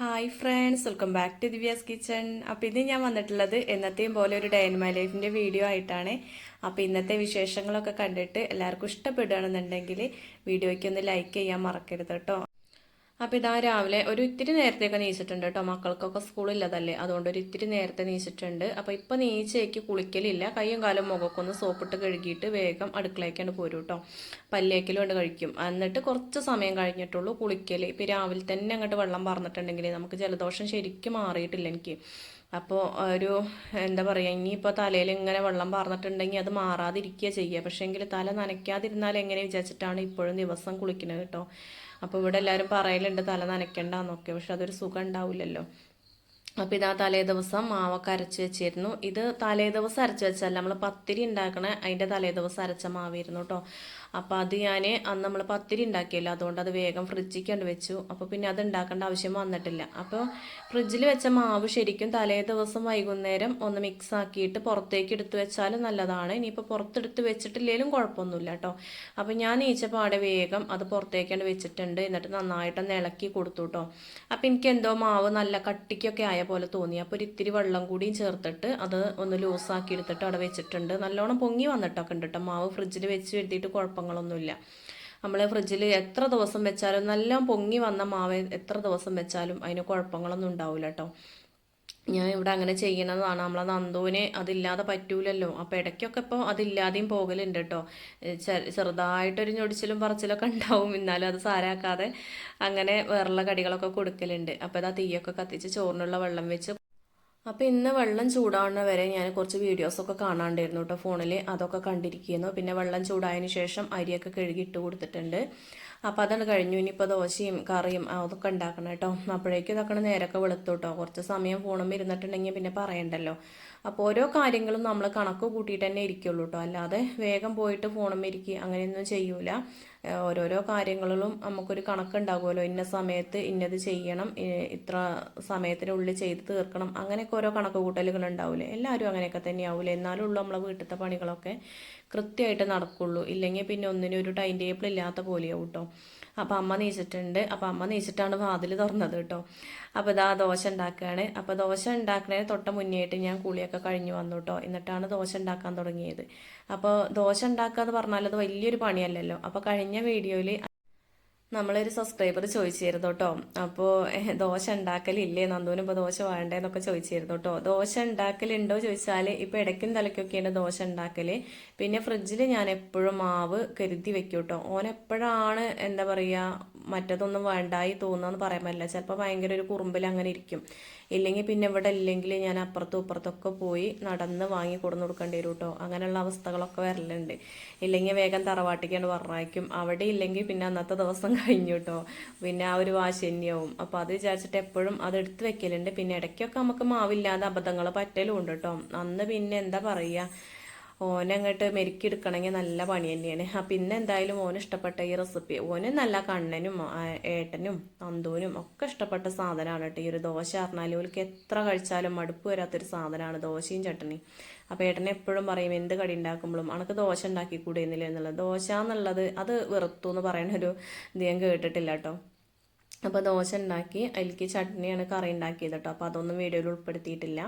Hi friends welcome back to Divya's kitchen അപ്പോൾ ഇന്ന് ഞാൻ വന്നിട്ടുള്ളത് എന്നത്തെയും പോലെ ഒരു ഡേ ഇൻ മൈ ലൈഫിന്റെ വീഡിയോ ആയിട്ടാണ്. അപ്പോൾ ഇന്നത്തെ വിശേഷങ്ങളൊക്കെ കണ്ടിട്ട് എല്ലാവർക്കും ഇഷ്ടപ്പെടുകയാണെന്നുണ്ടെങ്കിൽ വീഡിയോയ്ക്ക് ഒന്ന് ലൈക്ക് ചെയ്യാൻ മറക്കരുത് കേട്ടോ. അപ്പോൾ ഇതാ രാവിലെ ഒരു ഇത്തിരി നേരത്തെയൊക്കെ നീച്ചിട്ടുണ്ട് കേട്ടോ. മക്കൾക്കൊക്കെ സ്കൂളില്ലതല്ലേ? അതുകൊണ്ട് ഒരു ഇത്തിരി നേരത്തെ നീച്ചിട്ടുണ്ട്. അപ്പോൾ ഇപ്പോൾ നീച്ചയ്ക്ക് കുളിക്കലില്ല. കയ്യും കാലും മുഖമൊക്കെ ഒന്ന് സോപ്പിട്ട് കഴുകിയിട്ട് വേഗം അടുക്കളയ്ക്കാണ്ട് പോരും കേട്ടോ. പല്ലേക്കലും കൊണ്ട് കഴിക്കും. എന്നിട്ട് കുറച്ച് സമയം കഴിഞ്ഞിട്ടുള്ളൂ കുളിക്കൽ ഇപ്പോൾ രാവിലെ തന്നെ അങ്ങോട്ട് വെള്ളം പറഞ്ഞിട്ടുണ്ടെങ്കിൽ നമുക്ക് ജലദോഷം ശരിക്കും മാറിയിട്ടില്ല എനിക്ക്. അപ്പോൾ ഒരു എന്താ പറയുക ഇനിയിപ്പോൾ തലയിൽ ഇങ്ങനെ വെള്ളം പാർന്നിട്ടുണ്ടെങ്കിൽ അത് മാറാതിരിക്കുക ചെയ്യുക പക്ഷേ എങ്കിൽ തല നനയ്ക്കാതിരുന്നാൽ എങ്ങനെ വിചാരിച്ചിട്ടാണ് ഇപ്പോഴും ദിവസം കുളിക്കുന്നത് കേട്ടോ. അപ്പോൾ ഇവിടെ എല്ലാവരും പറയലുണ്ട് തല നനയ്ക്കണ്ടെന്നൊക്കെ പക്ഷെ അതൊരു സുഖം ഉണ്ടാവില്ലല്ലോ. അപ്പോൾ ഇതാ തലേ ദിവസം മാവൊക്കെ അരച്ച് വെച്ചിരുന്നു. ഇത് തലേ ദിവസം അരച്ച് വെച്ചല്ല നമ്മൾ പത്തിരി ഉണ്ടാക്കണേ അതിന്റെ തലേ ദിവസം അരച്ച മാവായിരുന്നു കേട്ടോ അപ്പോൾ അത് ഞാൻ അന്ന് നമ്മൾ പത്തിരി ഉണ്ടാക്കിയല്ലോ അതുകൊണ്ട് അത് വേഗം ഫ്രിഡ്ജിൽ കൊണ്ട് വെച്ചു. അപ്പോൾ പിന്നെ അത് ഉണ്ടാക്കേണ്ട ആവശ്യം വന്നിട്ടില്ല. അപ്പോൾ ഫ്രിഡ്ജിൽ വെച്ച മാവ് ശരിക്കും തലേ ദിവസം വൈകുന്നേരം ഒന്ന് മിക്സ് ആക്കിയിട്ട് പുറത്തേക്ക് എടുത്ത് വെച്ചാൽ നല്ലതാണ്. ഇനിയിപ്പോൾ പുറത്തെടുത്ത് വെച്ചിട്ടില്ലെങ്കിലും കുഴപ്പമൊന്നുമില്ല കേട്ടോ അപ്പോൾ ഞാൻ നീച്ചപ്പാടെ വേഗം അത് പുറത്തേക്കാണ് വെച്ചിട്ടുണ്ട്. എന്നിട്ട് നന്നായിട്ടൊന്ന് ഇളക്കി കൊടുത്തു കേട്ടോ അപ്പോൾ എനിക്ക് എന്തോ മാവ് നല്ല കട്ടിക്കൊക്കെ ആയ പോലെ തോന്നി. അപ്പോൾ ഒരു ഇത്തിരി വെള്ളം കൂടിയും ചേർത്തിട്ട് അത് ഒന്ന് ലൂസാക്കി എടുത്തിട്ട് അവിടെ വെച്ചിട്ടുണ്ട്. നല്ലോണം പൊങ്ങി വന്നിട്ടൊക്കെ ഉണ്ട് കേട്ടോ മാവ് ഫ്രിഡ്ജിൽ വെച്ച് എഴുതിയിട്ട് കുഴപ്പങ്ങളൊന്നുമില്ല. നമ്മൾ ഫ്രിഡ്ജിൽ എത്ര ദിവസം വെച്ചാലും നല്ല പൊങ്ങി വന്ന മാവ് എത്ര ദിവസം വെച്ചാലും അതിന് കുഴപ്പങ്ങളൊന്നും ഉണ്ടാവില്ല കേട്ടോ ഞാൻ ഇവിടെ അങ്ങനെ ചെയ്യണതാണ്. നമ്മളെ നന്ദുവിനെ അതില്ലാതെ പറ്റൂലല്ലോ. അപ്പോൾ ഇടയ്ക്കൊക്കെ ഇപ്പോൾ അതില്ലാതെയും പോകലുണ്ട് കേട്ടോ ചെറുതായിട്ടൊരു ഞൊടിച്ചിലും പറച്ചിലൊക്കെ ഉണ്ടാവും. എന്നാലും അത് സാരാക്കാതെ അങ്ങനെ വേറുള്ള കടികളൊക്കെ കൊടുക്കലുണ്ട്. അപ്പോൾ ഇതാ തീയൊക്കെ കത്തിച്ച് ചോറിനുള്ള വെള്ളം വെച്ച് അപ്പോൾ ഇന്ന് വെള്ളം ചൂടാവുന്ന വരെ ഞാൻ കുറച്ച് വീഡിയോസൊക്കെ കാണാണ്ടായിരുന്നു കേട്ടോ ഫോണിൽ അതൊക്കെ കണ്ടിരിക്കുന്നു. പിന്നെ വെള്ളം ചൂടായതിനു ശേഷം അരിയൊക്കെ കഴുകി ഇട്ട് കൊടുത്തിട്ടുണ്ട്. അപ്പോൾ അതാണ് കഴിഞ്ഞു. ഇനിയിപ്പോൾ ദോശയും കറിയും അതൊക്കെ ഉണ്ടാക്കണം കേട്ടോ. അപ്പോഴേക്കും ഇതൊക്കെ നേരൊക്കെ വെളുത്തോട്ടോ കുറച്ച് സമയം ഫോണും ഇരുന്നിട്ടുണ്ടെങ്കിൽ പിന്നെ പറയണ്ടല്ലോ. അപ്പോൾ ഓരോ കാര്യങ്ങളും നമ്മൾ കണക്ക് കൂട്ടിയിട്ട് തന്നെ ഇരിക്കുള്ളൂ കേട്ടോ. അല്ലാതെ വേഗം പോയിട്ട് ഫോണും ഇരിക്കുക അങ്ങനെയൊന്നും ചെയ്യൂല. ഓരോരോ കാര്യങ്ങളിലും നമുക്കൊരു കണക്കുണ്ടാകുമല്ലോ ഇന്ന സമയത്ത് ഇന്നത് ചെയ്യണം ഇത്ര സമയത്തിനുള്ളിൽ ചെയ്ത് തീർക്കണം. അങ്ങനെയൊക്കെ ഓരോ കണക്ക് കൂട്ടലുകൾ ഉണ്ടാവില്ലേ എല്ലാവരും അങ്ങനെയൊക്കെ തന്നെയാവില്ലേ എന്നാലും ഉള്ളൂ നമ്മളെ വീട്ടിലത്തെ പണികളൊക്കെ. കൃത്യമായിട്ട് നടക്കുള്ളൂ. ഇല്ലെങ്കിൽ പിന്നെ ഒന്നിനും ഒരു ടൈം ടേബിൾ ഇല്ലാത്ത പോലെയാവും കേട്ടോ അപ്പോൾ അമ്മ നീച്ചിട്ടുണ്ട്. അപ്പോൾ അമ്മ നീച്ചിട്ടാണ് വാതിൽ തുറന്നത് കേട്ടോ അപ്പോൾ ഇതാ ദോശ ഉണ്ടാക്കുകയാണ്. അപ്പോൾ ദോശ ഉണ്ടാക്കുന്നതിന് തൊട്ട മുന്നേയായിട്ട് ഞാൻ കുളിയൊക്കെ കഴിഞ്ഞു വന്നു കേട്ടോ എന്നിട്ടാണ് ദോശ ഉണ്ടാക്കാൻ തുടങ്ങിയത്. അപ്പോൾ ദോശ ഉണ്ടാക്കുക എന്ന് പറഞ്ഞാൽ അത് വലിയൊരു പണിയല്ലല്ലോ. അപ്പോൾ കഴിഞ്ഞ വീഡിയോയിൽ നമ്മളൊരു സബ്സ്ക്രൈബർ ചോദിച്ചിരുന്നു കേട്ടോ അപ്പോൾ ദോശ ഉണ്ടാക്കലില്ലേ? നന്ദൂന് ഇപ്പോൾ ദോശ വേണ്ടേന്നൊക്കെ ചോദിച്ചിരുന്നു കേട്ടോ ദോശ ഉണ്ടാക്കലുണ്ടോ ചോദിച്ചാൽ ഇപ്പോൾ ഇടയ്ക്കും തലയ്ക്കൊക്കെയാണ് ദോശ ഉണ്ടാക്കൽ പിന്നെ ഫ്രിഡ്ജിൽ ഞാൻ എപ്പോഴും മാവ് കരുതി വെക്കും കേട്ടോ ഓൻ എപ്പോഴാണ് എന്താ പറയുക മറ്റതൊന്നും വേണ്ടായി തോന്നുന്നു പറയാൻ പറ്റില്ല. ചിലപ്പോൾ ഭയങ്കര ഒരു കുറുമ്പിൽ അങ്ങനെ ഇരിക്കും. ഇല്ലെങ്കിൽ പിന്നെ ഇവിടെ ഇല്ലെങ്കിൽ ഞാൻ അപ്പുറത്തും ഇപ്പുറത്തൊക്കെ പോയി നടന്ന് വാങ്ങി കൊടുന്നു കൊടുക്കേണ്ടി വരും കേട്ടോ അങ്ങനെയുള്ള അവസ്ഥകളൊക്കെ വരലുണ്ട്. ഇല്ലെങ്കിൽ വേഗം തറവാട്ടിക്കാണ് പറഞ്ഞയക്കും. അവിടെ ഇല്ലെങ്കിൽ പിന്നെ അന്നത്തെ ദിവസം കഴിഞ്ഞു കേട്ടോ പിന്നെ ആ ഒരു വാശന്യവും അപ്പം അപ്പോൾ അത് വിചാരിച്ചിട്ട് എപ്പോഴും അത് എടുത്ത് വെക്കലുണ്ട്. പിന്നെ ഇടയ്ക്കൊക്കെ നമുക്ക് മാവില്ലാതെ അബദ്ധങ്ങൾ പറ്റലും ഉണ്ട് കേട്ടോ അന്ന് പിന്നെ എന്താ പറയുക? ഓനെ അങ്ങോട്ട് മെരുക്കിയെടുക്കണമെങ്കിൽ നല്ല പണി തന്നെയാണ്. അപ്പം ഇന്ന് എന്തായാലും ഓന് ഇഷ്ടപ്പെട്ട ഈ റെസിപ്പി ഓന് നല്ല കണ്ണനും ഏട്ടനും നന്ദുവിനും ഒക്കെ ഇഷ്ടപ്പെട്ട സാധനമാണ് കേട്ടോ. ഈ ഒരു ദോശ പറഞ്ഞാൽ ഓൽക്ക് എത്ര കഴിച്ചാലും മടുപ്പ് വരാത്തൊരു സാധനമാണ് ദോശയും ചട്ടണി അപ്പോൾ ഏട്ടൻ എപ്പോഴും പറയും എന്ത് കടി ഉണ്ടാക്കുമ്പോഴും അനക്ക് ദോശ ഉണ്ടാക്കി കൂടെയുന്നില്ല എന്നുള്ളത്. ദോശ എന്നുള്ളത് അത് വെറുത്തു എന്ന് പറയുന്ന ഒരു ഇത് ഞാൻ കേട്ടിട്ടില്ല കേട്ടോ. അപ്പോൾ ദോശ ഉണ്ടാക്കി അതിലേക്ക് ചട്നിയാണ് കറി ഉണ്ടാക്കിയത് കേട്ടോ. അപ്പോൾ അതൊന്നും വീഡിയോയിൽ ഉൾപ്പെടുത്തിയിട്ടില്ല.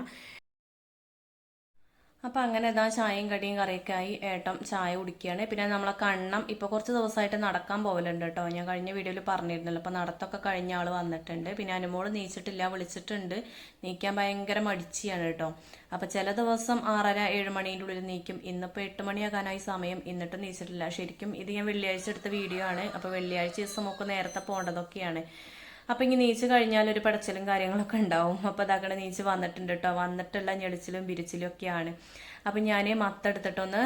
അപ്പം അങ്ങനെ ഇതാ ചായയും കടിയും കറിയൊക്കെ ആയി ഏട്ടം ചായ കുടിക്കുകയാണ്. പിന്നെ നമ്മളെ കണ്ണം ഇപ്പോൾ കുറച്ച് ദിവസമായിട്ട് നടക്കാൻ പോകലുണ്ട് കേട്ടോ. ഞാൻ കഴിഞ്ഞ വീഡിയോയിൽ പറഞ്ഞിരുന്നല്ലോ. അപ്പോൾ നടത്തൊക്കെ കഴിഞ്ഞ ആൾ വന്നിട്ടുണ്ട്. പിന്നെ അനുമോൾ നീച്ചിട്ടില്ല വിളിച്ചിട്ടുണ്ട്. നീക്കാൻ ഭയങ്കര മടിച്ചിയാണ് കേട്ടോ. അപ്പോൾ ചില ദിവസം ആറര ഏഴ് മണീന്റെ ഉള്ളിൽ നീക്കും. ഇന്നിപ്പോൾ എട്ട് മണിയാകാനായി സമയം. എന്നിട്ട് നീച്ചിട്ടില്ല. ശരിക്കും ഇത് ഞാൻ വെള്ളിയാഴ്ച എടുത്ത വീഡിയോ ആണ്. അപ്പോൾ വെള്ളിയാഴ്ച ദിവസം ദിവസമൊക്കെ നേരത്തെ പോകേണ്ടതൊക്കെയാണ്. അപ്പം ഇങ്ങനെ നീച്ച് കഴിഞ്ഞാൽ ഒരു പടച്ചിലും കാര്യങ്ങളൊക്കെ ഉണ്ടാവും. അപ്പോൾ അതങ്ങനെ നീച്ച് വന്നിട്ടുണ്ട് കേട്ടോ വന്നിട്ടുള്ള ഞെളിച്ചിലും പിരിച്ചിലും ഒക്കെയാണ്. അപ്പൊ ഞാൻ മത്തെടുത്തിട്ടൊന്ന്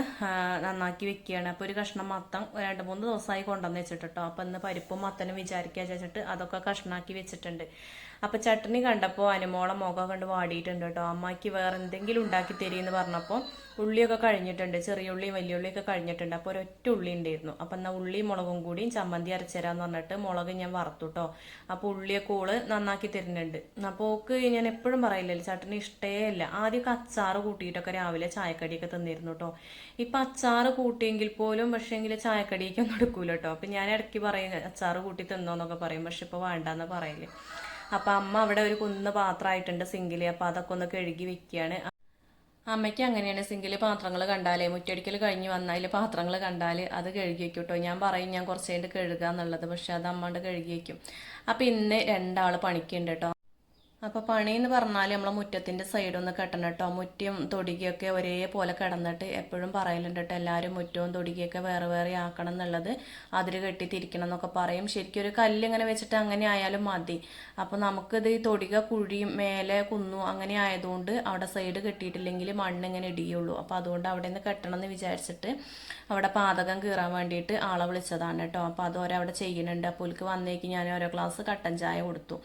നന്നാക്കി വെക്കുകയാണ്. അപ്പോൾ ഒരു കഷ്ണം മത്തം രണ്ട് മൂന്ന് ദിവസമായി കൊണ്ടുവന്ന് വെച്ചിട്ട് അപ്പം ഇന്ന് പരിപ്പും മത്തനും വിചാരിക്കുക വെച്ചിട്ട് അതൊക്കെ കഷ്ണാക്കി വെച്ചിട്ടുണ്ട്. അപ്പോൾ ചട്ടണി കണ്ടപ്പോൾ അനുമോളം മുഖം കണ്ട് വാടിയിട്ടുണ്ട് കേട്ടോ. അമ്മയ്ക്ക് വേറെ എന്തെങ്കിലും ഉണ്ടാക്കി തരീന്ന് പറഞ്ഞപ്പോൾ ഉള്ളിയൊക്കെ കഴിഞ്ഞിട്ടുണ്ട്. ചെറിയ ഉള്ളിയും വലിയ ഉള്ളിയൊക്കെ കഴിഞ്ഞിട്ടുണ്ട്. അപ്പോൾ ഒരൊറ്റ ഉള്ളി ഉണ്ടായിരുന്നു. അപ്പം എന്നാൽ ഉള്ളിയും മുളകും കൂടിയും ചമ്മന്തി അരച്ചരാന്ന് പറഞ്ഞിട്ട് മുളക് ഞാൻ വറുത്തു കേട്ടോ. അപ്പോൾ ഉള്ളിയൊക്കെ ഓൾ നന്നാക്കി തരുന്നുണ്ട്. അപ്പോൾ ഓക്ക് ഞാൻ എപ്പോഴും പറയില്ലല്ലോ ചട്ടണി ഇഷ്ടേ ഇല്ല ആദ്യമൊക്കെ അച്ചാറ് കൂട്ടിയിട്ടൊക്കെ രാവിലെ ചായക്കടിയൊക്കെ തന്നിരുന്നു കേട്ടോ. ഇപ്പം അച്ചാറ് കൂട്ടിയെങ്കിൽ പോലും പക്ഷേങ്കിൽ ചായക്കടിയൊക്കെ ഒന്നും എടുക്കൂല കേട്ടോ. അപ്പം ഞാൻ ഇടയ്ക്ക് പറയും അച്ചാറ് കൂട്ടി തിന്നോന്നൊക്കെ പറയും. പക്ഷെ ഇപ്പോൾ വേണ്ടാന്ന് പറയില്ലേ അപ്പം അമ്മ അവിടെ ഒരു കുന്ന പാത്രമായിട്ടുണ്ട് സിങ്കിൽ അപ്പൊ അതൊക്കെ ഒന്ന് കഴുകി വെക്കുകയാണ്. അമ്മയ്ക്ക് അങ്ങനെയാണ് സിങ്കിൽ പാത്രങ്ങൾ കണ്ടാലേ. മുറ്റടിക്കൽ കഴിഞ്ഞ് വന്നാൽ പാത്രങ്ങൾ കണ്ടാൽ അത് കഴുകി വെക്കും കേട്ടോ ഞാൻ പറയും ഞാൻ കുറച്ച് കഴിഞ്ഞിട്ട് കഴുകുക പക്ഷെ അത് അമ്മ കഴുകി വെക്കും. അപ്പൊ ഇന്ന് രണ്ടാൾ പണിക്കുണ്ട് കേട്ടോ അപ്പോൾ പണി എന്ന് പറഞ്ഞാൽ നമ്മളെ മുറ്റത്തിന്റെ സൈഡൊന്ന് കെട്ടണം കേട്ടോ. മുറ്റും തൊടികയൊക്കെ ഒരേപോലെ കിടന്നിട്ട് എപ്പോഴും പറയലുണ്ട് കേട്ടോ എല്ലാവരും മുറ്റവും തൊടികയൊക്കെ വേറെ വേറെ ആക്കണം എന്നുള്ളത്. അതിൽ കെട്ടി തിരിക്കണം എന്നൊക്കെ പറയും. ശരിക്കും ഒരു കല്ല് ഇങ്ങനെ വെച്ചിട്ട് അങ്ങനെ ആയാലും മതി. അപ്പോൾ നമുക്കിത് ഈ തൊടിക കുഴിയും മേലെ കുന്നു അങ്ങനെ ആയതുകൊണ്ട് അവിടെ സൈഡ് കെട്ടിയിട്ടില്ലെങ്കിൽ മണ്ണ് ഇങ്ങനെ ഇടിയുള്ളൂ. അപ്പോൾ അതുകൊണ്ട് അവിടെ നിന്ന് കെട്ടണം എന്ന് വിചാരിച്ചിട്ട് അവിടെ പാതകം കീറാൻ വേണ്ടിയിട്ട് ആളെ വിളിച്ചതാണ് കേട്ടോ. അപ്പോൾ അതോരെ അവിടെ ചെയ്യുന്നുണ്ട്. അപ്പോൾ എനിക്ക് വന്നേക്ക് ഞാൻ ഓരോ ഗ്ലാസ് കട്ടൻ ചായ കൊടുത്തു.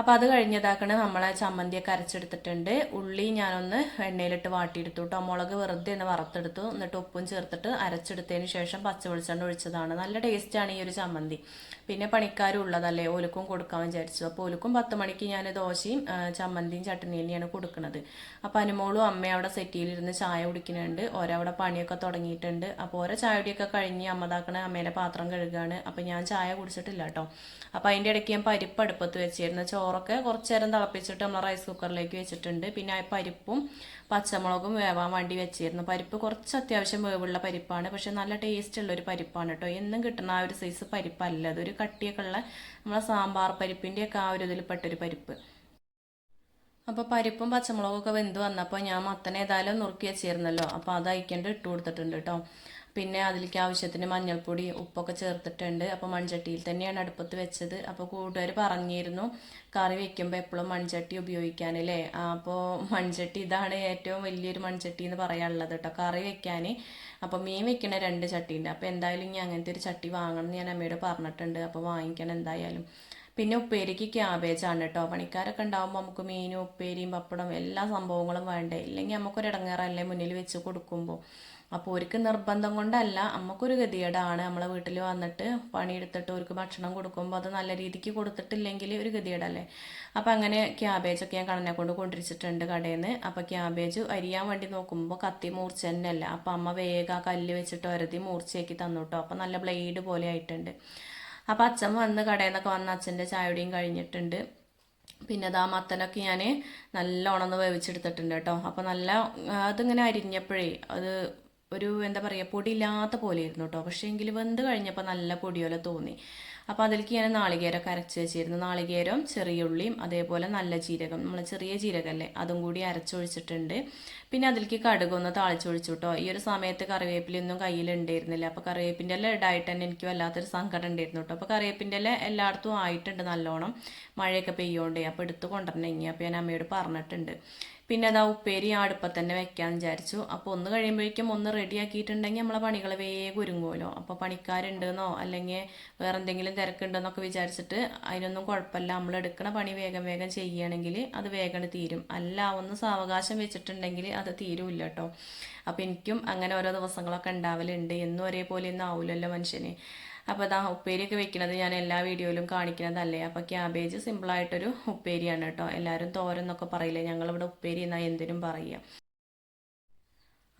അപ്പോൾ അത് കഴിഞ്ഞതാക്കണേ നമ്മളെ ചമ്മന്തിയൊക്കെ അരച്ചെടുത്തിട്ടുണ്ട്. ഉള്ളി ഞാനൊന്ന് എണ്ണയിലിട്ട് വാട്ടിയെടുത്തു കേട്ടോ മുളക് വെറുതെ ഒന്ന് വറുത്തെടുത്തു. എന്നിട്ട് ഉപ്പും ചേർത്തിട്ട് അരച്ചെടുത്തതിന് ശേഷം പച്ച വെളിച്ചെണ്ണ ഒഴിച്ചതാണ്. നല്ല ടേസ്റ്റാണ് ഈ ഒരു ചമ്മന്തി. പിന്നെ പണിക്കാരും ഉള്ളതല്ലേ ഓലക്കും കൊടുക്കാൻ വിചാരിച്ചു. അപ്പോൾ ഓലക്കും പത്ത് മണിക്ക് ഞാൻ ദോശയും ചമ്മന്തിയും ചട്നിയും തന്നെയാണ് കൊടുക്കുന്നത് അപ്പോൾ അനുമോളും അമ്മയും അവിടെ സെറ്റിയിലിരുന്ന് ചായ കുടിക്കുന്നുണ്ട്. ഓരവിടെ പണിയൊക്കെ തുടങ്ങിയിട്ടുണ്ട്. അപ്പോൾ ഓരോ ചായയുടെയൊക്കെ കഴിഞ്ഞ് അമ്മതാക്കണ അമ്മേലെ പാത്രം കഴുകുകയാണ് അപ്പോൾ ഞാൻ ചായ കുടിച്ചിട്ടില്ല കേട്ടോ അപ്പോൾ അതിന്റെ ഇടയ്ക്ക് ഞാൻ പരിപ്പ് അടുപ്പത്ത് വെച്ചിരുന്നു. ചോറൊക്കെ കുറച്ച് നേരം തിളപ്പിച്ചിട്ട് നമ്മൾ റൈസ് കുക്കറിലേക്ക് വെച്ചിട്ടുണ്ട്. പിന്നെ പരിപ്പും പച്ചമുളകും വേവാൻ വേണ്ടി വെച്ചിരുന്നു. പരിപ്പ് കുറച്ച് അത്യാവശ്യം വേവുള്ള പരിപ്പാണ്. പക്ഷെ നല്ല ടേസ്റ്റ് ഉള്ള ഒരു പരിപ്പാണ് കേട്ടോ. എന്നും കിട്ടുന്ന ആ ഒരു സൈസ് പരിപ്പല്ല. അതൊരു കട്ടിയൊക്കെ ഉള്ള നമ്മളെ സാമ്പാർ പരിപ്പിന്റെയൊക്കെ ആ ഒരു ഇതിൽപ്പെട്ടൊരു പരിപ്പ്. അപ്പോൾ പരിപ്പും പച്ചമുളകൊക്കെ വെന്ത് വന്നപ്പോൾ ഞാൻ മത്തനെ ഏതായാലും നുറുക്കി വെച്ചിരുന്നല്ലോ. അപ്പോൾ അത് അയക്കേണ്ട ഇട്ട് കൊടുത്തിട്ടുണ്ട് കേട്ടോ. പിന്നെ അതിലേക്ക് ആവശ്യത്തിന് മഞ്ഞൾപ്പൊടി ഉപ്പൊക്കെ ചേർത്തിട്ടുണ്ട്. അപ്പോൾ മൺചട്ടിയിൽ തന്നെയാണ് അടുപ്പത്ത് വെച്ചത്. അപ്പോൾ കൂട്ടുകാർ പറഞ്ഞിരുന്നു കറി വെക്കുമ്പോൾ എപ്പോഴും മൺചട്ടി ഉപയോഗിക്കാനല്ലേ അപ്പോൾ മൺചട്ടി ഇതാണ് ഏറ്റവും വലിയൊരു മൺചട്ടി എന്ന് പറയാനുള്ളത് കേട്ടോ കറി വെക്കാൻ അപ്പോൾ മീൻ വെക്കണ രണ്ട് ചട്ടി ഉണ്ട് അപ്പോൾ എന്തായാലും ഇനി അങ്ങനത്തെ ഒരു ചട്ടി വാങ്ങണം എന്ന് ഞാൻ അമ്മയോട് പറഞ്ഞിട്ടുണ്ട്. അപ്പോൾ വാങ്ങിക്കണം എന്തായാലും. പിന്നെ ഉപ്പേരിക്ക് ക്യാബേജാണ് കേട്ടോ. പണിക്കാരൊക്കെ ഉണ്ടാകുമ്പോൾ നമുക്ക് മീനും ഉപ്പേരിയും പപ്പടം എല്ലാ സംഭവങ്ങളും വേണ്ടേ? ഇല്ലെങ്കിൽ നമുക്കൊരു ഇടങ്ങേറല്ലേ മുന്നിൽ വെച്ച് കൊടുക്കുമ്പോൾ അപ്പോൾ ഒരിക്കൽ നിർബന്ധം കൊണ്ടല്ല അമ്മക്കൊരു ഗതികേടാണ് നമ്മളെ വീട്ടിൽ വന്നിട്ട് പണിയെടുത്തിട്ട് അവർക്ക് ഭക്ഷണം കൊടുക്കുമ്പോൾ അത് നല്ല രീതിക്ക് കൊടുത്തിട്ടില്ലെങ്കിൽ ഒരു ഗതികേടല്ലേ. അപ്പോൾ അങ്ങനെ ക്യാബേജൊക്കെ ഞാൻ കണനെ കൊണ്ട് കൊണ്ടിരിച്ചിട്ടുണ്ട് കടയിൽ നിന്ന് അപ്പോൾ ക്യാബേജ് അരിയാൻ വേണ്ടി നോക്കുമ്പോൾ കത്തി മൂർച്ച തന്നെയല്ല അപ്പോൾ അമ്മ വേഗം കല്ല് വെച്ചിട്ട് ഒരതി മൂർച്ചയാക്കി തന്നു കേട്ടോ അപ്പം നല്ല ബ്ലേഡ് പോലെ ആയിട്ടുണ്ട്. അപ്പോൾ അച്ഛൻ വന്ന് കടയിൽ നിന്നൊക്കെ വന്ന് അച്ഛന്റെ ചായയുടെയും കഴിഞ്ഞിട്ടുണ്ട്. പിന്നെ ഇതാ മത്തനൊക്കെ ഞാൻ നല്ലോണം ഒന്ന് വേവിച്ചെടുത്തിട്ടുണ്ട് കേട്ടോ. അപ്പോൾ നല്ല അതിങ്ങനെ അരിഞ്ഞപ്പോഴേ അത് ഒരു എന്താ പറയുക പൊടിയില്ലാത്ത പോലെ ഇരുന്നു കേട്ടോ പക്ഷേ എങ്കിൽ വെന്ത് കഴിഞ്ഞപ്പോൾ നല്ല പൊടി പോലെ തോന്നി. അപ്പോൾ അതിലേക്ക് ഞാൻ നാളികേരമൊക്കെ അരച്ച് വെച്ചിരുന്നു. നാളികേരം ചെറിയ ഉള്ളിയും അതേപോലെ നല്ല ജീരകം. നമ്മൾ ചെറിയ ജീരകമല്ലേ അതും കൂടി അരച്ചൊഴിച്ചിട്ടുണ്ട്. പിന്നെ അതിലേക്ക് കടുകൊന്ന് താളിച്ചൊഴിച്ചു കേട്ടോ ഈ ഒരു സമയത്ത് കറിവേപ്പിലൊന്നും കയ്യിലുണ്ടായിരുന്നില്ല അപ്പോൾ കറിവേപ്പിന്റെ എല്ലാം ഇടായിട്ട് തന്നെ എനിക്ക് വല്ലാത്തൊരു സങ്കടം ഉണ്ടായിരുന്നു കേട്ടോ അപ്പോൾ കറിവേപ്പിന്റെ എല്ലാം എല്ലായിടത്തും ആയിട്ടുണ്ട് നല്ലോണം. മഴയൊക്കെ പെയ്യോണ്ടേ. അപ്പോൾ എടുത്ത് കൊണ്ടുവരണമെങ്കിൽ അപ്പോൾ ഞാൻ അമ്മയോട് പറഞ്ഞിട്ടുണ്ട്. പിന്നെ അതാ ഉപ്പേരി അടുപ്പത്ത് തന്നെ വെക്കാമെന്ന് വിചാരിച്ചു. അപ്പോൾ ഒന്ന് കഴിയുമ്പോഴേക്കും ഒന്ന് റെഡി ആക്കിയിട്ടുണ്ടെങ്കിൽ നമ്മളെ പണികൾ വേഗം ഒരുങ്ങുമല്ലോ. അപ്പോൾ പണിക്കാരുണ്ടെന്നോ അല്ലെങ്കിൽ വേറെ എന്തെങ്കിലും തിരക്കുണ്ടെന്നൊക്കെ വിചാരിച്ചിട്ട് അതിനൊന്നും കുഴപ്പമില്ല. നമ്മൾ എടുക്കുന്ന പണി വേഗം വേഗം ചെയ്യുകയാണെങ്കിൽ അത് വേഗം തീരും. അല്ല ഒന്ന് സാവകാശം വെച്ചിട്ടുണ്ടെങ്കിൽ അത് തീരുമില്ല കേട്ടോ. അപ്പോൾ എനിക്കും അങ്ങനെ ഓരോ ദിവസങ്ങളൊക്കെ ഉണ്ടാവലുണ്ട്. എന്നും ഒരേപോലെ ഒന്നും ആവില്ലല്ലോ മനുഷ്യന്. അപ്പോൾ അതാ ഉപ്പേരിയൊക്കെ വെക്കുന്നത് ഞാൻ എല്ലാ വീഡിയോയിലും കാണിക്കുന്നതല്ലേ അപ്പോൾ ക്യാബേജ് സിമ്പിളായിട്ടൊരു ഉപ്പേരിയാണ് കേട്ടോ. എല്ലാവരും തോരൻ പറയില്ലേ? ഞങ്ങളിവിടെ ഉപ്പേരി എന്നാൽ എന്തിനും പറയുക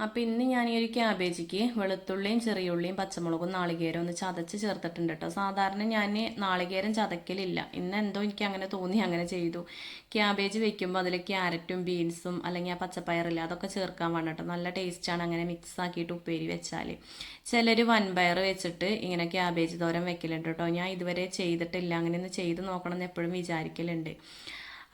അപ്പം ഇന്ന് ഞാൻ ഈ ഒരു ക്യാബേജിക്ക് വെളുത്തുള്ളിയും ചെറിയുള്ളിയും പച്ചമുളകും നാളികേരം ഒന്ന് ചതച്ച് ചേർത്തിട്ടുണ്ട് കേട്ടോ. സാധാരണ ഞാൻ നാളികേരം ചതക്കലില്ല. ഇന്ന് എന്തോ എനിക്ക് അങ്ങനെ തോന്നി അങ്ങനെ ചെയ്തു. ക്യാബേജ് വെക്കുമ്പോൾ അതിൽ ക്യാരറ്റും ബീൻസും അല്ലെങ്കിൽ ആ പച്ചപ്പയറില്ല അതൊക്കെ ചേർക്കാൻ വേണ്ടിട്ട് നല്ല ടേസ്റ്റാണ് അങ്ങനെ മിക്സ് ആക്കിയിട്ട് ഉപ്പേരി വെച്ചാൽ ചിലർ വൻപയർ വെച്ചിട്ട് ഇങ്ങനെ ക്യാബേജ് തോരൻ വെക്കലുണ്ട് കേട്ടോ. ഞാൻ ഇതുവരെ ചെയ്തിട്ടില്ല. അങ്ങനെ ഒന്ന് ചെയ്ത് നോക്കണം എന്ന് എപ്പോഴും വിചാരിക്കലുണ്ട്.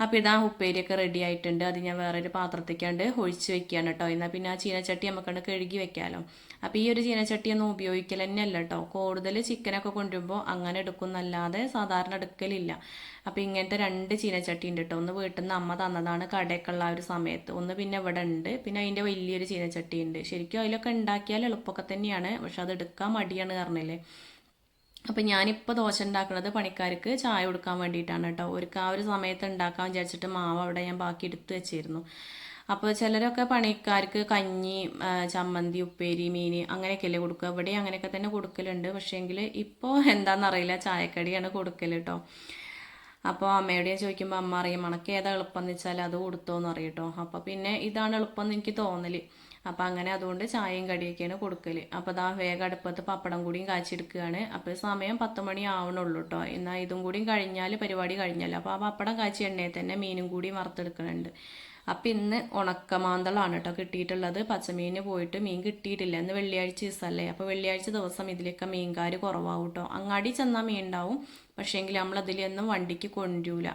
അപ്പോൾ ഇതാ ഉപ്പേരിയൊക്കെ റെഡി ആയിട്ടുണ്ട്. അത് ഞാൻ വേറൊരു പാത്രത്തേക്കാണ്ട് ഒഴിച്ച് വെക്കുകയാണ് കേട്ടോ. എന്നാൽ പിന്നെ ആ ചീനച്ചട്ടി നമുക്കണ്ട് കഴുകി വെക്കാമല്ലോ അപ്പോൾ ഈ ഒരു ചീനച്ചട്ടി ഒന്നും ഉപയോഗിക്കൽ തന്നെയല്ല കേട്ടോ. കൂടുതൽ ചിക്കനൊക്കെ കൊണ്ടുവരുമ്പോൾ അങ്ങനെ എടുക്കുന്നല്ലാതെ സാധാരണ എടുക്കലില്ല. അപ്പോൾ ഇങ്ങനത്തെ രണ്ട് ചീനച്ചട്ടി ഉണ്ട് കേട്ടോ. ഒന്ന് വീട്ടിൽ നിന്ന് അമ്മ തന്നതാണ് കടയൊക്കെയുള്ള ആ ഒരു സമയത്ത്. ഒന്ന് പിന്നെ ഇവിടെ ഉണ്ട്. പിന്നെ അതിന്റെ വലിയൊരു ചീനച്ചട്ടി ഉണ്ട്. ശരിക്കും അതിലൊക്കെ ഉണ്ടാക്കിയാൽ എളുപ്പമൊക്കെ തന്നെയാണ്. പക്ഷെ അത് എടുക്കാൻ മടിയാണ് കാരണല്ലേ അപ്പം ഞാനിപ്പോൾ ദോശ ഉണ്ടാക്കുന്നത് പണിക്കാർക്ക് ചായ കൊടുക്കാൻ വേണ്ടിയിട്ടാണ് കേട്ടോ. ഒരു ആ ഒരു സമയത്ത് ഉണ്ടാക്കാൻ വിചാരിച്ചിട്ട് മാവ് അവിടെ ഞാൻ ബാക്കി എടുത്ത് വെച്ചിരുന്നു. അപ്പോൾ ചിലരൊക്കെ പണിക്കാർക്ക് കഞ്ഞി ചമ്മന്തി ഉപ്പേരി മീൻ അങ്ങനെയൊക്കെയല്ലേ കൊടുക്കുക. ഇവിടെ അങ്ങനെയൊക്കെ തന്നെ കൊടുക്കലുണ്ട്. പക്ഷേങ്കിൽ ഇപ്പോൾ എന്താണെന്നറിയില്ല ചായക്കടിയാണ് കൊടുക്കൽ കേട്ടോ. അപ്പോൾ അമ്മയോട് ചോദിക്കുമ്പോൾ അമ്മ അറിയും. മണക്ക് ഏതാ എളുപ്പം എന്ന് വെച്ചാൽ അത് കൊടുത്തോന്ന് അറിയട്ടോ. അപ്പോൾ പിന്നെ ഇതാണ് എളുപ്പം എന്ന് എനിക്ക് തോന്നൽ അപ്പം അങ്ങനെ അതുകൊണ്ട് ചായയും കടിയൊക്കെയാണ് കൊടുക്കൽ അപ്പോൾ അതാ വേഗം അടുപ്പത്ത് പപ്പടം കൂടിയും കാച്ചെടുക്കുകയാണ് അപ്പോൾ സമയം പത്ത് മണി ആവണുള്ളൂ കേട്ടോ എന്നാൽ ഇതും കൂടിയും കഴിഞ്ഞാൽ പരിപാടി കഴിഞ്ഞല്ലോ. അപ്പോൾ ആ പപ്പടം കാച്ചി എണ്ണയിൽ തന്നെ മീനും കൂടി വറുത്തെടുക്കുന്നുണ്ട് അപ്പം ഇന്ന് ഉണക്കമാന്തളാണ് കേട്ടോ കിട്ടിയിട്ടുള്ളത്. പച്ചമീന് പോയിട്ട് മീൻ കിട്ടിയിട്ടില്ല. ഇന്ന് വെള്ളിയാഴ്ച ദിവസമല്ലേ അപ്പോൾ വെള്ളിയാഴ്ച ദിവസം ഇതിലൊക്കെ മീൻകാർ കുറവാകും കേട്ടോ അങ്ങാടി ചെന്നാൽ മീൻ ഉണ്ടാവും. പക്ഷേങ്കിൽ നമ്മളതിലൊന്നും വണ്ടിക്ക് കൊണ്ടുവരില്ല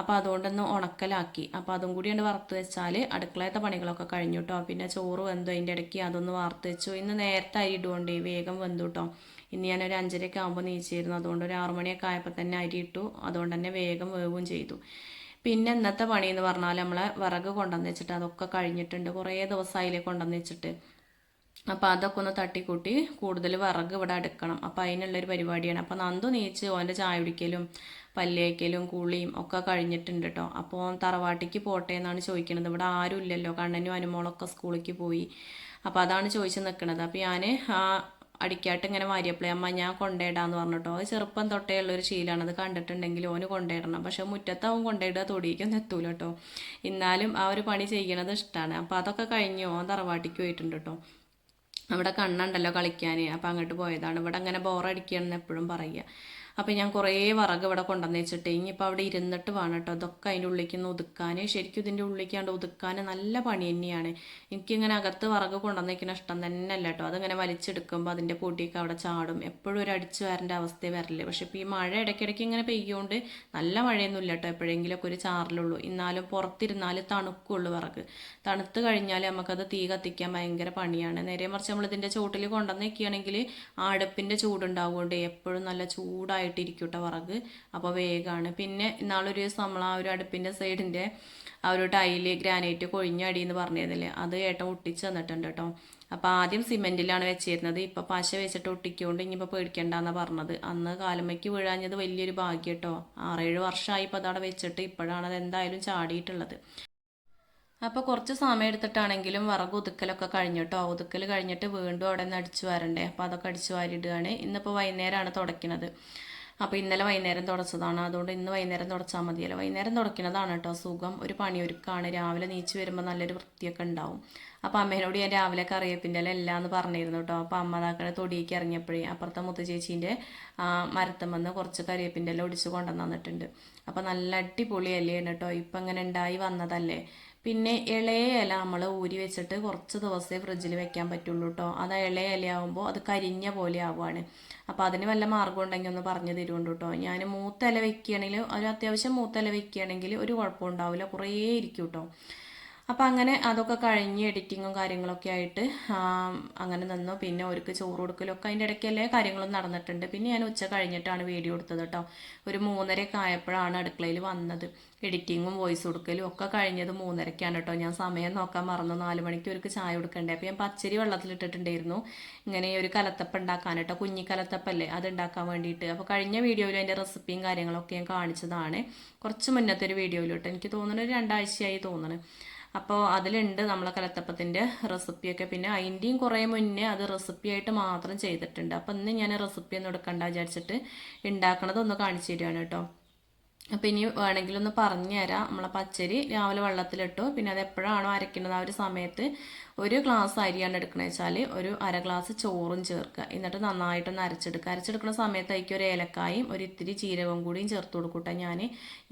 അപ്പോൾ അതുകൊണ്ടൊന്ന് ഉണക്കലാക്കി. അപ്പോൾ അതും കൂടി ഉണ്ട് വറുത്ത് വെച്ചാൽ അടുക്കളയത്തെ പണികളൊക്കെ കഴിഞ്ഞു കേട്ടോ പിന്നെ ചോറ് വെന്തു അതിന്റെ ഇടയ്ക്ക് അതൊന്ന് വറുത്ത് വെച്ചു. ഇന്ന് നേരത്തെ അരി ഇടുകൊണ്ട് വേഗം വെന്തു കേട്ടോ ഇന്ന് ഞാനൊരു അഞ്ചരയൊക്കെ ആകുമ്പോൾ നീച്ചിരുന്നു. അതുകൊണ്ട് ഒരു ആറുമണിയൊക്കെ ആയപ്പോൾ തന്നെ അരി ഇട്ടു. അതുകൊണ്ട് തന്നെ വേഗം വേവും ചെയ്തു. പിന്നെ ഇന്നത്തെ പണി എന്ന് പറഞ്ഞാൽ നമ്മളെ വിറക് കൊണ്ടുവന്ന് വെച്ചിട്ട് അതൊക്കെ കഴിഞ്ഞിട്ടുണ്ട്. കുറേ ദിവസമായില്ലേ കൊണ്ടുവന്ന് വെച്ചിട്ട്. അപ്പോൾ അതൊക്കെ ഒന്ന് തട്ടിക്കൂട്ടി കൂടുതൽ വിറക് ഇവിടെ അടുക്കണം. അപ്പോൾ അതിനുള്ളൊരു പരിപാടിയാണ്. അപ്പോൾ നന്ദു നീച്ച് ഓന്റെ ചായ കുടിക്കലും പല്ലേക്കലും കുളിയും ഒക്കെ കഴിഞ്ഞിട്ടുണ്ട് കേട്ടോ അപ്പോൾ തറവാട്ടിക്ക് പോട്ടെ എന്നാണ് ചോദിക്കുന്നത് ഇവിടെ ആരും ഇല്ലല്ലോ. കണ്ണനും അനുമോളൊക്കെ സ്കൂളിലേക്ക് പോയി. അപ്പോൾ അതാണ് ചോദിച്ച് നിൽക്കുന്നത് അപ്പോൾ ഞാൻ ആ അടിക്കാട്ട് ഇങ്ങനെ വാരിയപ്പോഴേ അമ്മ ഞാൻ കൊണ്ടേടാന്ന് പറഞ്ഞിട്ടോ അത് ചെറുപ്പം തൊട്ടേ ഉള്ളൊരു ശീലമാണ് അത് കണ്ടിട്ടുണ്ടെങ്കിൽ ഓന് കൊണ്ടേടണം. പക്ഷെ അവൻ കൊണ്ടേടുക തൊടിയിക്കൊന്നും എത്തൂല കേട്ടോ എന്നാലും ആ ഒരു പണി ചെയ്യണത് ഇഷ്ടമാണ് അപ്പോൾ അതൊക്കെ കഴിഞ്ഞ് ഓൻ തറവാട്ടിക്ക് പോയിട്ടുണ്ട് കേട്ടോ അവിടെ കണ്ണുണ്ടല്ലോ കളിക്കാൻ. അപ്പോൾ അങ്ങോട്ട് പോയതാണ്. ഇവിടെ അങ്ങനെ ബോറടിക്കുകയാണെന്ന് എപ്പോഴും പറയുക. അപ്പോൾ ഞാൻ കുറേ വിറക് ഇവിടെ കൊണ്ടുവന്ന് വെച്ചിട്ട് ഇനിയിപ്പോൾ അവിടെ ഇരുന്നിട്ട് വേണം കേട്ടോ അതൊക്കെ അതിന്റെ ഉള്ളിലേക്ക് ഒന്ന് ഒതുക്കാൻ. ശരിക്കും ഇതിന്റെ ഉള്ളിലേക്കാണ്ട് ഒതുക്കാൻ നല്ല പണി തന്നെയാണ്. എനിക്കിങ്ങനെ അകത്ത് വിറക് കൊണ്ടുവന്ന് വയ്ക്കുന്ന ഇഷ്ടം തന്നെ അല്ല കേട്ടോ അതിങ്ങനെ വലിച്ചെടുക്കുമ്പോൾ അതിന്റെ പൊടിയൊക്കെ അവിടെ ചാടും. എപ്പോഴും ഒരു അടിച്ചു വരേണ്ട അവസ്ഥ വരില്ല. പക്ഷേ ഇപ്പോൾ ഈ മഴ ഇടയ്ക്കിടയ്ക്ക് ഇങ്ങനെ പെയ്യുകൊണ്ട് നല്ല മഴയൊന്നും ഇല്ല കേട്ടോ എപ്പോഴെങ്കിലുമൊക്കെ ഒരു ചാറിലുള്ളൂ. എന്നാലും പുറത്തിരുന്നാൽ തണുക്കുള്ളൂ വിറക്. തണുത്ത് കഴിഞ്ഞാൽ നമുക്കത് തീ കത്തിക്കാൻ ഭയങ്കര പണിയാണ്. നേരെ മറിച്ച് നമ്മൾ ഇതിന്റെ ചോട്ടിൽ കൊണ്ടുവന്ന് വയ്ക്കുകയാണെങ്കിൽ ആ അടുപ്പിന്റെ ചൂടുണ്ടാവുകൊണ്ട് എപ്പോഴും നല്ല ചൂടായി ആയിട്ടിരിക്കും കേട്ടോ വിറക്. അപ്പോൾ വേഗമാണ് പിന്നെ ഇന്നാളൊരു ദിവസം നമ്മൾ ആ ഒരു അടുപ്പിന്റെ സൈഡിന്റെ ആ ഒരു ടൈൽ ഗ്രാനൈറ്റ് കൊഴിഞ്ഞടി എന്ന് പറഞ്ഞിരുന്നില്ലേ അത് ഏട്ടൻ ഒട്ടിച്ച് തന്നിട്ടുണ്ട് കേട്ടോ അപ്പോൾ ആദ്യം സിമെന്റിലാണ് വെച്ചിരുന്നത്. ഇപ്പോൾ പശ വെച്ചിട്ട് ഒട്ടിക്കൊണ്ട് ഇനിയിപ്പോൾ പേടിക്കണ്ടെന്നാണ് പറഞ്ഞത്. അന്ന് കാലമ്മയ്ക്ക് വീഴാഞ്ഞത് വലിയൊരു ഭാഗ്യം കേട്ടോ ആറേഴ് വർഷമായി ഇപ്പോൾ അതവിടെ വെച്ചിട്ട് ഇപ്പോഴാണ് അത് എന്തായാലും ചാടിയിട്ടുള്ളത്. അപ്പോൾ കുറച്ച് സമയം എടുത്തിട്ടാണെങ്കിലും വിറക് ഒതുക്കലൊക്കെ കഴിഞ്ഞിട്ടോ ഒതുക്കൽ കഴിഞ്ഞിട്ട് വീണ്ടും അവിടെ നിന്ന് അടിച്ചു വരണ്ടേ? അപ്പോൾ അതൊക്കെ അടിച്ചു വാരിയിടുകയാണ്. ഇന്നിപ്പോൾ വൈകുന്നേരമാണ് തുടയ്ക്കുന്നത് അപ്പോൾ ഇന്നലെ വൈകുന്നേരം തുടച്ചതാണ്. അതുകൊണ്ട് ഇന്ന് വൈകുന്നേരം തുടച്ചാൽ മതിയല്ലോ. വൈകുന്നേരം തുടയ്ക്കുന്നതാണ് കേട്ടോ. സുഖം ഒരു പണിയൊരുക്കാണ് രാവിലെ നീച്ച് വരുമ്പോൾ നല്ലൊരു വൃത്തിയൊക്കെ ഉണ്ടാവും. അപ്പോൾ അമ്മേനോട് ഞാൻ രാവിലെ കറിവേപ്പിന്റെ ഇല എല്ലാം എന്ന് പറഞ്ഞിരുന്നു കേട്ടോ. അപ്പോൾ അമ്മ താക്കളെ തൊടിയേക്ക് ഇറങ്ങിയപ്പോഴേ അപ്പുറത്തെ മുത്തച്ചേച്ചീന്റെ വന്ന് കുറച്ച് കറിവേപ്പിന്റെ ഇല ഒടിച്ച് കൊണ്ടുവന്നിട്ടുണ്ട് അപ്പോൾ നല്ല അടിപൊളി കേട്ടോ. ഇപ്പം ഇങ്ങനെ ഉണ്ടായി വന്നതല്ലേ? പിന്നെ ഇളയ ഇല നമ്മൾ ഊരി വെച്ചിട്ട് കുറച്ച് ദിവസമേ ഫ്രിഡ്ജിൽ വെക്കാൻ പറ്റുള്ളൂ കേട്ടോ അത് ഇളയ ഇലയാവുമ്പോൾ അത് കരിഞ്ഞ പോലെ ആവുകയാണ് അപ്പോൾ അതിന് വല്ല മാർഗം ഉണ്ടെങ്കിൽ ഒന്ന് പറഞ്ഞു തരുമുണ്ട് കേട്ടോ ഞാൻ മൂത്ത വെക്കുകയാണെങ്കിൽ ഒരു അത്യാവശ്യം മൂത്ത വെക്കുകയാണെങ്കിൽ ഒരു കുഴപ്പമുണ്ടാവില്ല കുറേ ഇരിക്കും കേട്ടോ അപ്പോൾ അങ്ങനെ അതൊക്കെ കഴിഞ്ഞ് എഡിറ്റിങ്ങും കാര്യങ്ങളൊക്കെ ആയിട്ട് അങ്ങനെ നിന്നു. പിന്നെ ഒരുക്ക് ചോറ് കൊടുക്കലൊക്കെ അതിന്റെ ഇടയ്ക്കല്ലേ കാര്യങ്ങളും നടന്നിട്ടുണ്ട്. പിന്നെ ഞാൻ ഉച്ച കഴിഞ്ഞിട്ടാണ് വീഡിയോ എടുത്തത് കേട്ടോ ഒരു മൂന്നരയൊക്കെ ആയപ്പോഴാണ് അടുക്കളയിൽ വന്നത്. എഡിറ്റിങ്ങും വോയിസ് കൊടുക്കലും ഒക്കെ കഴിഞ്ഞത് മൂന്നരയ്ക്കാണ് കേട്ടോ ഞാൻ സമയം നോക്കാൻ മറന്നു. നാല് മണിക്ക് ഒരുക്ക് ചായ കൊടുക്കണ്ടേ. അപ്പോൾ ഞാൻ പച്ചരി വെള്ളത്തിലിട്ടിട്ടുണ്ടായിരുന്നു ഇങ്ങനെ ഒരു കലത്തപ്പ് ഉണ്ടാക്കാൻ കേട്ടോ കുഞ്ഞി കലത്തപ്പല്ലേ? അത് ഉണ്ടാക്കാൻ വേണ്ടിയിട്ട്. അപ്പോൾ കഴിഞ്ഞ വീഡിയോയിൽ അതിന്റെ റെസിപ്പിയും കാര്യങ്ങളൊക്കെ ഞാൻ കാണിച്ചതാണ്. കുറച്ച് മുന്നത്തെ ഒരു വീഡിയോയിലോട്ട് എനിക്ക് തോന്നുന്നത് ഒരു രണ്ടാഴ്ചയായി തോന്നുന്നു അപ്പോൾ അതിലുണ്ട് നമ്മളെ കലത്തപ്പത്തിന്റെ റെസിപ്പിയൊക്കെ പിന്നെ അതിന്റെയും കുറേ മുന്നേ അത് റെസിപ്പിയായിട്ട് മാത്രം ചെയ്തിട്ടുണ്ട്. അപ്പോൾ ഇന്ന് ഞാൻ റെസിപ്പി ഒന്നും എടുക്കണ്ട വിചാരിച്ചിട്ട് ഉണ്ടാക്കണത് ഒന്ന് കാണിച്ചു തരികയാണ് കേട്ടോ. അപ്പോൾ ഇനി വേണമെങ്കിൽ ഒന്ന് പറഞ്ഞു തരാം. നമ്മളെ പച്ചരി രാവിലെ വെള്ളത്തിലിട്ടു. പിന്നെ അത് എപ്പോഴാണോ അരയ്ക്കുന്നത് ആ ഒരു സമയത്ത് ഒരു ഗ്ലാസ് അരിയാണ് എടുക്കണേ വെച്ചാൽ ഒരു അര ഗ്ലാസ് ചോറും ചേർക്കുക. എന്നിട്ട് നന്നായിട്ടൊന്ന് അരച്ചെടുക്കുക. അരച്ചെടുക്കുന്ന സമയത്തേക്ക് ഒരു ഏലക്കായും ഒരു ഇത്തിരി ജീരകവും കൂടിയും ചേർത്ത് കൊടുക്കൂട്ടെ ഞാൻ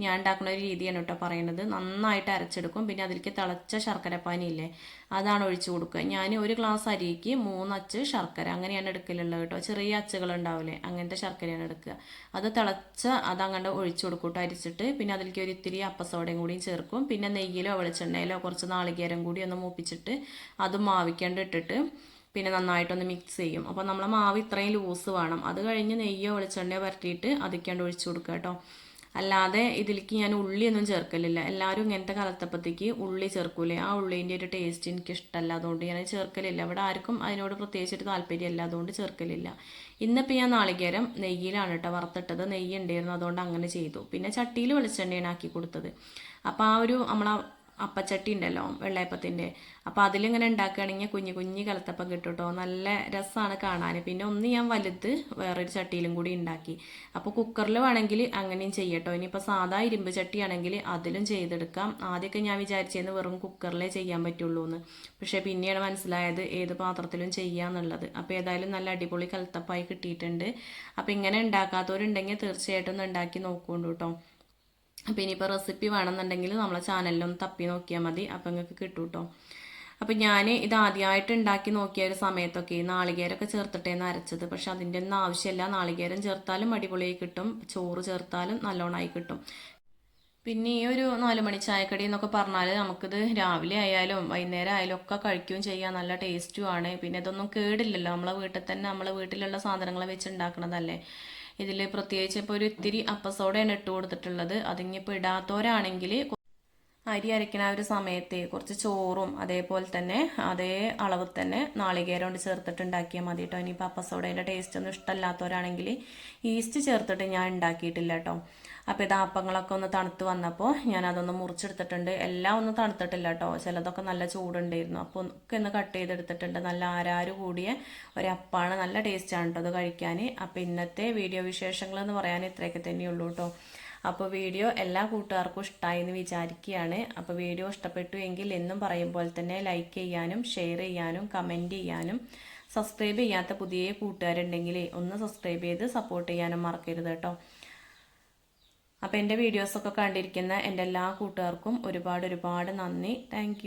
ഞാൻ ഉണ്ടാക്കുന്ന ഒരു രീതിയാണ് കേട്ടോ പറയുന്നത് നന്നായിട്ട് അരച്ചെടുക്കും. പിന്നെ അതിലേക്ക് തിളച്ച ശർക്കരപ്പാനി ഇല്ലേ അതാണ് ഒഴിച്ചു കൊടുക്കുക. ഞാൻ ഒരു ഗ്ലാസ് അരിക്ക് മൂന്നച്ച് ശർക്കര അങ്ങനെയാണ് എടുക്കലുള്ളത് കേട്ടോ ചെറിയ അച്ചുകൾ ഉണ്ടാവില്ലേ അങ്ങനത്തെ ശർക്കരയാണ് എടുക്കുക. അത് തിളച്ച അതങ്ങോട്ട് ഒഴിച്ചു കൊടുക്കൂട്ടോ അരിച്ചിട്ട്. പിന്നെ അതിലേക്ക് ഒരു ഇത്തിരി അപ്പസോടയും കൂടിയും ചേർക്കും. പിന്നെ നെയ്യിലോ വെളിച്ചെണ്ണയിലോ കുറച്ച് നാളികേരം കൂടി ഒന്ന് മൂപ്പിച്ചിട്ട് അത് മാവിക്കേണ്ട ഇട്ടിട്ട് പിന്നെ നന്നായിട്ടൊന്ന് മിക്സ് ചെയ്യും. അപ്പോൾ നമ്മളെ മാവ് ഇത്രയും ലൂസ് വേണം. അത് കഴിഞ്ഞ് നെയ്യോ വെളിച്ചെണ്ണയോ വരട്ടിയിട്ട് അതിക്കാണ്ട് ഒഴിച്ചു കൊടുക്കുക കേട്ടോ അല്ലാതെ ഇതിലേക്ക് ഞാൻ ഉള്ളിയൊന്നും ചേർക്കലില്ല. എല്ലാവരും ഇങ്ങനത്തെ കലത്തപ്പത്തേക്ക് ഉള്ളി ചേർക്കൂലേ? ആ ഉള്ളീന്റെ ഒരു ടേസ്റ്റ് എനിക്ക് ഇഷ്ടമല്ല അതുകൊണ്ട് ഞാൻ ചേർക്കലില്ല. ഇവിടെ ആർക്കും അതിനോട് പ്രത്യേകിച്ചൊരു താല്പര്യമല്ല അതുകൊണ്ട് ചേർക്കലില്ല. ഇന്നിപ്പോൾ ഞാൻ നാളികേരം നെയ്യിലാണ് കേട്ടോ വറുത്തിട്ടത്. നെയ്യ് ഉണ്ടായിരുന്നു അതുകൊണ്ട് അങ്ങനെ ചെയ്തു. പിന്നെ ചട്ടിയിൽ വെളിച്ചെണ്ണയാണ് ആക്കി കൊടുത്തത്. അപ്പോൾ ആ ഒരു നമ്മളെ അപ്പച്ചട്ടി ഉണ്ടല്ലോ വെള്ളയപ്പത്തിന്റെ അപ്പോൾ അതിലിങ്ങനെ ഉണ്ടാക്കുകയാണെങ്കിൽ കുഞ്ഞു കുഞ്ഞു കലത്തപ്പം കിട്ടും കേട്ടോ നല്ല രസമാണ് കാണാൻ പിന്നെ ഒന്ന് ഞാൻ വലുത് വേറൊരു ചട്ടിയിലും കൂടി ഉണ്ടാക്കി. അപ്പോൾ കുക്കറിൽ വേണമെങ്കിൽ അങ്ങനെയും ചെയ്യട്ടോ ഇനിയിപ്പോൾ സാധാ ഇരുമ്പ് ചട്ടിയാണെങ്കിൽ അതിലും ചെയ്തെടുക്കാം. ആദ്യമൊക്കെ ഞാൻ വിചാരിച്ചിരുന്നു വെറും കുക്കറിലേ ചെയ്യാൻ പറ്റുള്ളൂ എന്ന് പക്ഷേ പിന്നെയാണ് മനസ്സിലായത് ഏത് പാത്രത്തിലും ചെയ്യാന്നുള്ളത് അപ്പോൾ ഏതായാലും നല്ല അടിപൊളി കലത്തപ്പായി കിട്ടിയിട്ടുണ്ട്. അപ്പോൾ ഇങ്ങനെ ഉണ്ടാക്കാത്തവരുണ്ടെങ്കിൽ തീർച്ചയായിട്ടും ഒന്ന് ഉണ്ടാക്കി നോക്കുകൊണ്ടു കേട്ടോ അപ്പോൾ ഇനിയിപ്പോൾ റെസിപ്പി വേണമെന്നുണ്ടെങ്കിൽ നമ്മളെ ചാനലിലൊന്ന് തപ്പി നോക്കിയാൽ മതി. അപ്പോൾ നിങ്ങൾക്ക് കിട്ടും കേട്ടോ അപ്പം ഞാൻ ഇത് ആദ്യമായിട്ട് ഉണ്ടാക്കി നോക്കിയ ഒരു സമയത്തൊക്കെ നാളികേരമൊക്കെ ചേർത്തിട്ടേന്ന് അരച്ചത്. പക്ഷെ അതിന്റെ ഒന്നും ആവശ്യമില്ല. നാളികേരം ചേർത്താലും അടിപൊളിയായി കിട്ടും. ചോറ് ചേർത്താലും നല്ലോണമായി കിട്ടും. പിന്നെ ഈ ഒരു നാലുമണി ചായക്കടി എന്നൊക്കെ പറഞ്ഞാൽ നമുക്കിത് രാവിലെ ആയാലും വൈകുന്നേരം ആയാലും ഒക്കെ കഴിക്കുകയും ചെയ്യാം. നല്ല ടേസ്റ്റുമാണ് പിന്നെ ഇതൊന്നും കേടില്ലല്ലോ. നമ്മളെ വീട്ടിൽ തന്നെ നമ്മളെ വീട്ടിലുള്ള സാധനങ്ങളെ വെച്ച് ഉണ്ടാക്കണതല്ലേ ഇതിൽ പ്രത്യേകിച്ച് ഇപ്പോൾ ഒരു ഇത്തിരി അപ്പസോഡയാണ് ഇട്ട് കൊടുത്തിട്ടുള്ളത്. അതിങ്ങിപ്പോൾ ഇടാത്തവരാണെങ്കിൽ അരി അരയ്ക്കണ ആ ഒരു സമയത്ത് കുറച്ച് ചോറും അതേപോലെ തന്നെ അതേ അളവ് തന്നെ നാളികേരം കൊണ്ട് ചേർത്തിട്ട് ഉണ്ടാക്കിയാൽ മതി കേട്ടോ. ഇനിയിപ്പോൾ അപ്പസോഡേന്റെ ടേസ്റ്റ് ഒന്നും ഇഷ്ടമല്ലാത്തവരാണെങ്കിൽ ഈസ്റ്റ് ചേർത്തിട്ട് ഞാൻ ഉണ്ടാക്കിയിട്ടില്ല കേട്ടോ. അപ്പോൾ ഇത് ആപ്പങ്ങളൊക്കെ ഒന്ന് തണുത്ത് വന്നപ്പോൾ ഞാൻ അതൊന്ന് മുറിച്ചെടുത്തിട്ടുണ്ട്. എല്ലാം ഒന്നും തണുത്തിട്ടില്ല കേട്ടോ ചിലതൊക്കെ നല്ല ചൂടുണ്ടായിരുന്നു. അപ്പോൾ ഒക്കെ ഒന്ന് കട്ട് ചെയ്തെടുത്തിട്ടുണ്ട്. നല്ല ആരാര് കൂടിയ ഒരപ്പാണ്. നല്ല ടേസ്റ്റാണ് കേട്ടോ അത് കഴിക്കാൻ അപ്പോൾ ഇന്നത്തെ വീഡിയോ വിശേഷങ്ങൾ എന്ന് പറയാൻ ഇത്രയൊക്കെ തന്നെയുള്ളൂ കേട്ടോ അപ്പോൾ വീഡിയോ എല്ലാ കൂട്ടുകാർക്കും ഇഷ്ടമായി എന്ന് വിചാരിക്കുകയാണ് അപ്പോൾ വീഡിയോ ഇഷ്ടപ്പെട്ടു എങ്കിൽ എന്നും പറയും പോലെ തന്നെ ലൈക്ക് ചെയ്യാനും ഷെയർ ചെയ്യാനും കമന്റ് ചെയ്യാനും. സബ്സ്ക്രൈബ് ചെയ്യാത്ത പുതിയ കൂട്ടുകാരുണ്ടെങ്കിൽ ഒന്ന് സബ്സ്ക്രൈബ് ചെയ്ത് സപ്പോർട്ട് ചെയ്യാനും മറക്കരുത് കേട്ടോ അപ്പോൾ എന്റെ വീഡിയോസൊക്കെ കണ്ടിരിക്കുന്ന എന്റെ എല്ലാ കൂട്ടുകാർക്കും ഒരുപാട് ഒരുപാട് നന്ദി. താങ്ക്